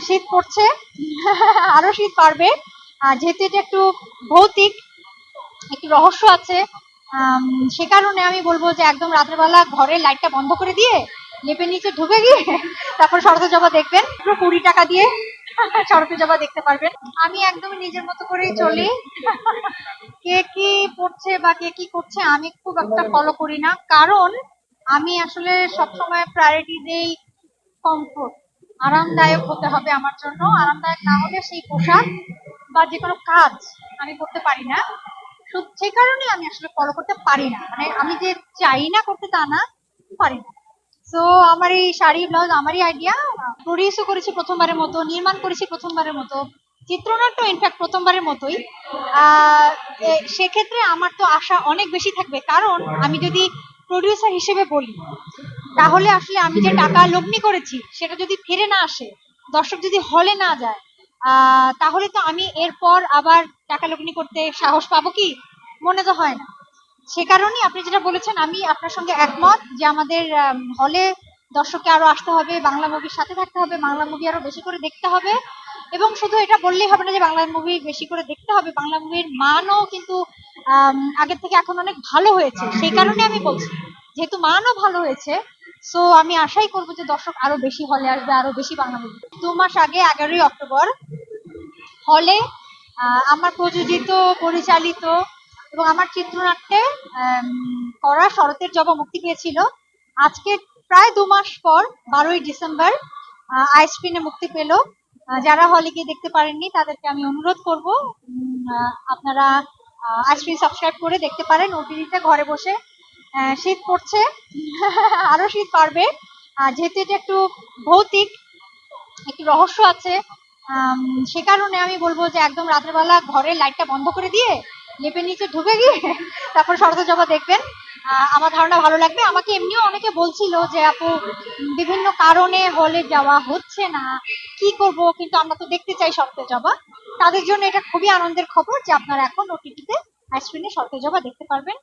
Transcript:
শীত পড়ছে, আরও শীত আর যেহেতু এটা একটু ভৌতিক, একটু রহস্য আছে সে কারণে আমি বলব যে একদম রাত্রেবেলা ঘরের লাইটটা বন্ধ করে দিয়ে লেপের নিচে ঢুকে গিয়ে তারপর শরৎ জবা দেখবেন। পুরো কুড়ি টাকা দিয়ে শরৎ জবা দেখতে পারবেন। আমি একদম নিজের মতো করেই চলি। কে কি পড়ছে বা কে কি করছে আমি খুব একটা ফলো করি না। কারণ আমি আসলে সবসময় প্রায়োরিটি দেই কমফোর্ট আরামদায়ক হতে হবে আমার জন্য। আরামদায়ক না হলে সেই পোশাক বা যে কোনো কাজ আমি করতে পারি না। সেই কারণে আমি আসলে ফলো করতে পারি না। মানে আমি যে চাই না করতে তা না, পারি না। তো আমার এই শাড়ি ব্লাউজ আমারই আইডিয়া প্রডিউসও করেছি প্রথমবারের মতো, নির্মাণ করেছি প্রথমবারের মতো, চিত্রনাট্য ইনফ্যাক্ট প্রথমবারের মতোই। সেক্ষেত্রে আমার তো আশা অনেক বেশি থাকবে। কারণ আমি যদি প্রডিউসার হিসেবে বলি তাহলে আসলে আমি যে টাকা লগ্নি করেছি, সেটা যদি ফিরে না আসে, দর্শক যদি হলে না যায় তাহলে তো আমি এরপর আবার টাকা লগ্নি করতে সাহস পাবো কি? মনে তো হয় না। সে কারণেই আপনি যেটা বলেছেন, আমি আপনার সঙ্গে একমত যে আমাদের হলে দর্শককে আরও আসতে হবে, বাংলা মুভির সাথে থাকতে হবে, বাংলা মুভি আরও বেশি করে দেখতে হবে এবং শুধু এটা বললেই হবে না যে বাংলা মুভি বেশি করে দেখতে হবে, বাংলা মুভির মানও কিন্তু আগের থেকে এখন অনেক ভালো হয়েছে। সেই কারণে আমি বলছি, যেহেতু মানও ভালো হয়েছে সো আমি আশাই করব যে দর্শক আরও বেশি হলে আসবে, আরও বেশি বাংলা মুভি দু মাস আগে, এগারোই অক্টোবর হলে আমার প্রযোজিত, পরিচালিত এবং আমার চিত্রনাট্যে করা শরতের জবা মুক্তি পেয়েছিল। আজকে প্রায় দু মাস পর, বারোই ডিসেম্বর আইসক্রিনে মুক্তি পেল। যারা হলে গিয়ে দেখতে পারেননি, তাদেরকে আমি অনুরোধ করব আপনারা আইস্ক্রিন সাবস্ক্রাইব করে দেখতে পারেন। ওটিভিতে ঘরে বসে শীত পড়ছে। আরও শীত বাড়বে। আহ, যেহেতু এটা একটু ভৌতিক একটু রহস্য আছে সে কারণে আমি বলব যে একদম রাত্রেবেলা ঘরের লাইটটা বন্ধ করে দিয়ে লেপের নিচে ঢুকে গিয়ে তারপর শরৎ জবা দেখবেন। আমার ধারণা ভালো লাগবে। আমাকে এমনিও অনেকে বলছিল যে আপু বিভিন্ন কারণে হলে যাওয়া হচ্ছে না। কি করব? কিন্তু আমরা তো দেখতে চাই শরৎ জবা। তাদের জন্য এটা খুবই আনন্দের খবর যে আপনারা এখন ওটিটিতে আইসক্রিনে শরৎ জবা দেখতে পারবেন।